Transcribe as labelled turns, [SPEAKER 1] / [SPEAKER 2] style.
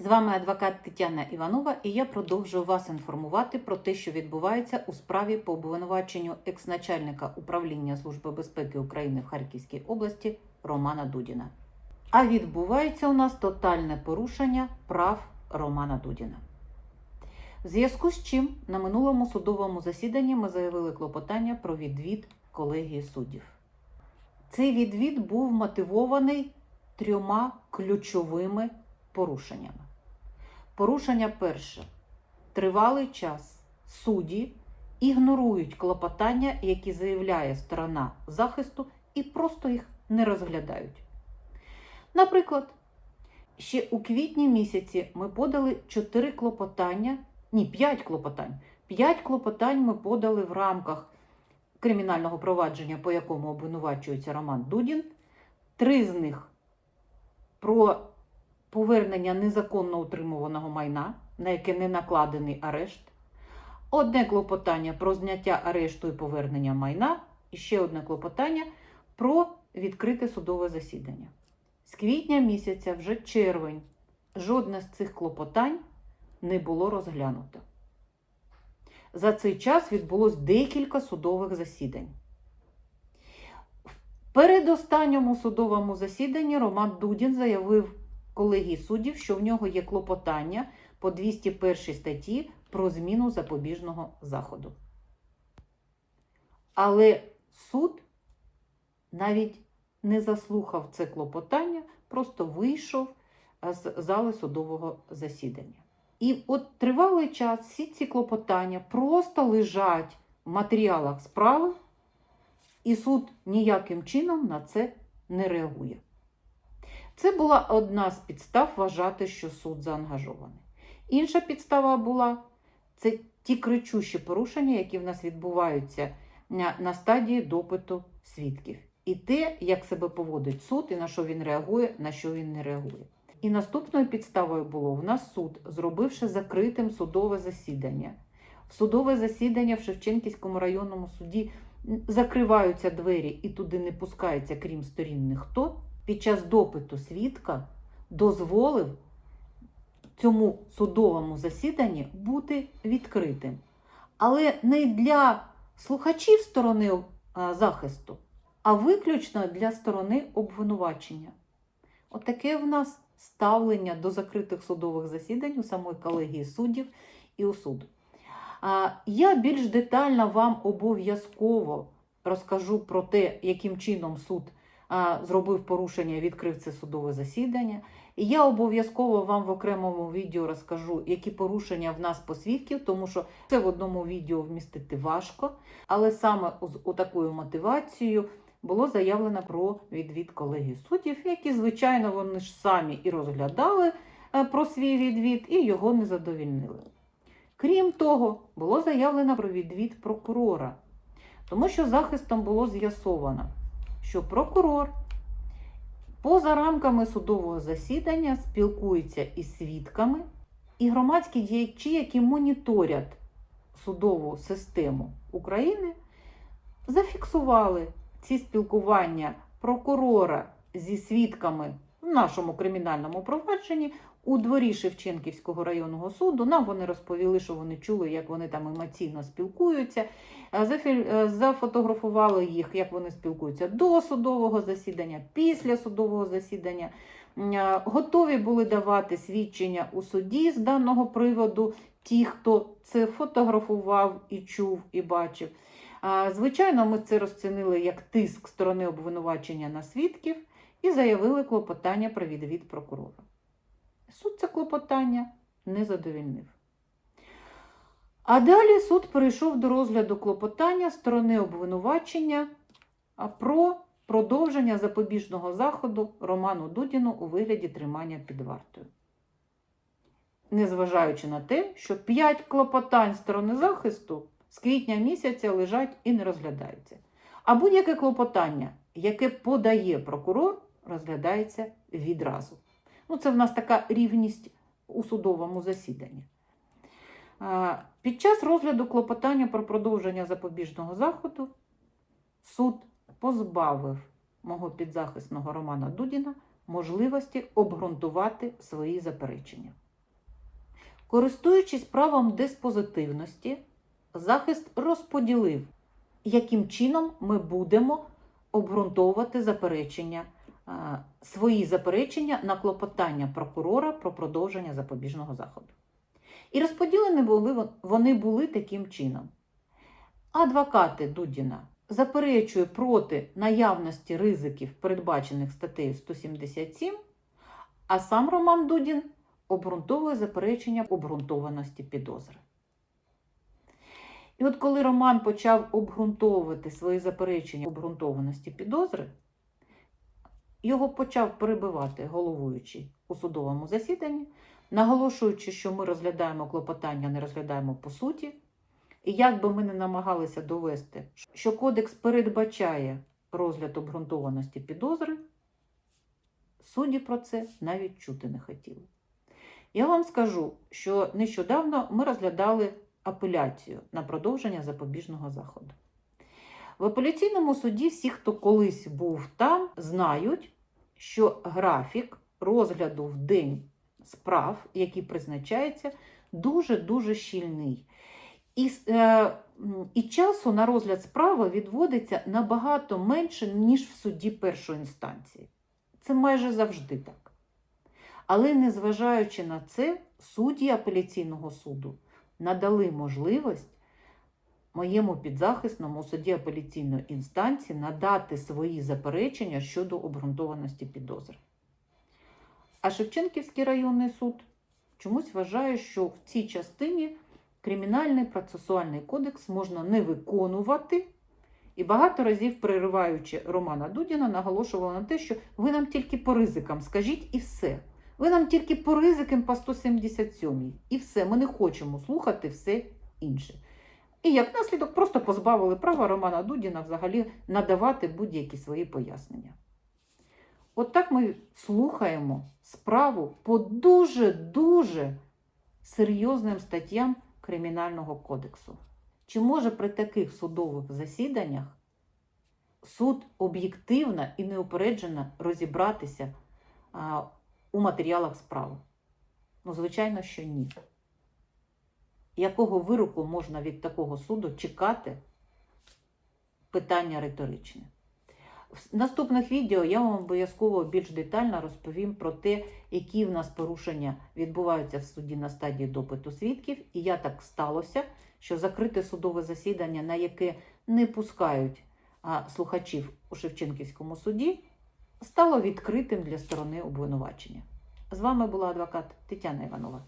[SPEAKER 1] З вами адвокат Тетяна Іванова, і я продовжую вас інформувати про те, що відбувається у справі по обвинуваченню екс-начальника управління Служби безпеки України в Харківській області Романа Дудіна. А відбувається у нас тотальне порушення прав Романа Дудіна. В зв'язку з чим на минулому судовому засіданні ми заявили клопотання про відвід колегії суддів. Цей відвід був мотивований трьома ключовими порушеннями. Порушення перше. Тривалий час судді ігнорують клопотання, які заявляє сторона захисту, і просто їх не розглядають. Наприклад, ще у квітні місяці ми подали 4 клопотання, ні, 5 клопотань. 5 клопотань ми подали в рамках кримінального провадження, по якому обвинувачується Роман Дудін. Три з них про повернення незаконно утримуваного майна, на яке не накладений арешт. Одне клопотання про зняття арешту і повернення майна, і ще одне клопотання про відкрите судове засідання. З квітня місяця, вже червень, жодне з цих клопотань не було розглянуто. За цей час відбулось декілька судових засідань. В передостанньому судовому засіданні Роман Дудін заявив колегії суддів, що в нього є клопотання по 201 статті про зміну запобіжного заходу. Але суд навіть не заслухав це клопотання, просто вийшов з зали судового засідання. І от тривалий час всі ці клопотання просто лежать в матеріалах справи, і суд ніяким чином на це не реагує. Це була одна з підстав вважати, що суд заангажований. Інша підстава була це ті кричущі порушення, які в нас відбуваються на, стадії допиту свідків. І те, як себе поводить суд, і на що він реагує, на що він не реагує. І наступною підставою було в нас суд, зробивши закритим судове засідання. В судове засідання в Шевченківському районному суді закриваються двері і туди не пускається, крім сторін, ніхто. Під час допиту свідка дозволив цьому судовому засіданні бути відкритим. Але не для слухачів сторони захисту, а виключно для сторони обвинувачення. Отаке в нас ставлення до закритих судових засідань у самої колегії суддів і у суду. Я більш детально вам обов'язково розкажу про те, яким чином суд зробив порушення відкрив це судове засідання. І я обов'язково вам в окремому відео розкажу, які порушення в нас по свідків, тому що це в одному відео вмістити важко. Але саме з такою мотивацією було заявлено про відвід колегії суддів, які, звичайно, вони ж самі і розглядали е, про свій відвід, і його не задовільнили. Крім того, було заявлено про відвід прокурора, тому що захистом було з'ясовано, що прокурор поза рамками судового засідання спілкується із свідками і громадські діячі, які моніторять судову систему України, зафіксували ці спілкування прокурора зі свідками в нашому кримінальному провадженні у дворі Шевченківського районного суду. Нам вони розповіли, що вони чули, як вони там емоційно спілкуються. Зафотографували їх, як вони спілкуються до судового засідання, після судового засідання. Готові були давати свідчення у суді з даного приводу ті, хто це фотографував і чув, і бачив. Звичайно, ми це розцінили як тиск сторони обвинувачення на свідків і заявили клопотання про відвід прокурора. Суд це клопотання не задовільнив. А далі суд перейшов до розгляду клопотання сторони обвинувачення про продовження запобіжного заходу Роману Дудіну у вигляді тримання під вартою. Незважаючи на те, що 5 клопотань сторони захисту з квітня місяця лежать і не розглядаються. А будь-яке клопотання, яке подає прокурор, розглядається відразу. Ну, це в нас така рівність у судовому засіданні. Під час розгляду клопотання про продовження запобіжного заходу суд позбавив мого підзахисного Романа Дудіна можливості обґрунтувати свої заперечення. Користуючись правом диспозитивності, захист розподілив, яким чином ми будемо обґрунтовувати заперечення, свої заперечення на клопотання прокурора про продовження запобіжного заходу. І розподілені були вони були таким чином. Адвокати Дудіна заперечує проти наявності ризиків, передбачених статтею 177, а сам Роман Дудін обґрунтовує заперечення обґрунтованості підозри. І от коли Роман почав обґрунтовувати свої заперечення обґрунтованості підозри, його почав перебивати головуючий у судовому засіданні, наголошуючи, що ми розглядаємо клопотання, не розглядаємо по суті. І як би ми не намагалися довести, що кодекс передбачає розгляд обґрунтованості підозри, судді про це навіть чути не хотіли. Я вам скажу, що нещодавно ми розглядали апеляцію на продовження запобіжного заходу. В апеляційному суді всі, хто колись був там, знають, що графік розгляду в день справ, який призначається, дуже-дуже щільний. І, е, і часу на розгляд справи відводиться набагато менше, ніж в суді першої інстанції. Це майже завжди так. Але незважаючи на це, судді апеляційного суду надали можливість моєму підзахисному суді апеляційної інстанції надати свої заперечення щодо обґрунтованості підозри. А Шевченківський районний суд чомусь вважає, що в цій частині Кримінальний процесуальний кодекс можна не виконувати. І багато разів, перериваючи Романа Дудіна, наголошувала на те, що ви нам тільки по ризикам скажіть і все. Ви нам тільки по ризикам по 177 і все. Ми не хочемо слухати все інше. І як наслідок просто позбавили права Романа Дудіна взагалі надавати будь-які свої пояснення. От так ми слухаємо справу по дуже-дуже серйозним статтям Кримінального кодексу. Чи може при таких судових засіданнях суд об'єктивно і неупереджено розібратися а, у матеріалах справи? Ну, звичайно, що ні. Якого вироку можна від такого суду чекати? Питання риторичне. В наступних відео я вам обов'язково більш детально розповім про те, які в нас порушення відбуваються в суді на стадії допиту свідків. І як так сталося, що закрите судове засідання, на яке не пускають слухачів у Шевченківському суді, стало відкритим для сторони обвинувачення. З вами була адвокат Тетяна Іванова.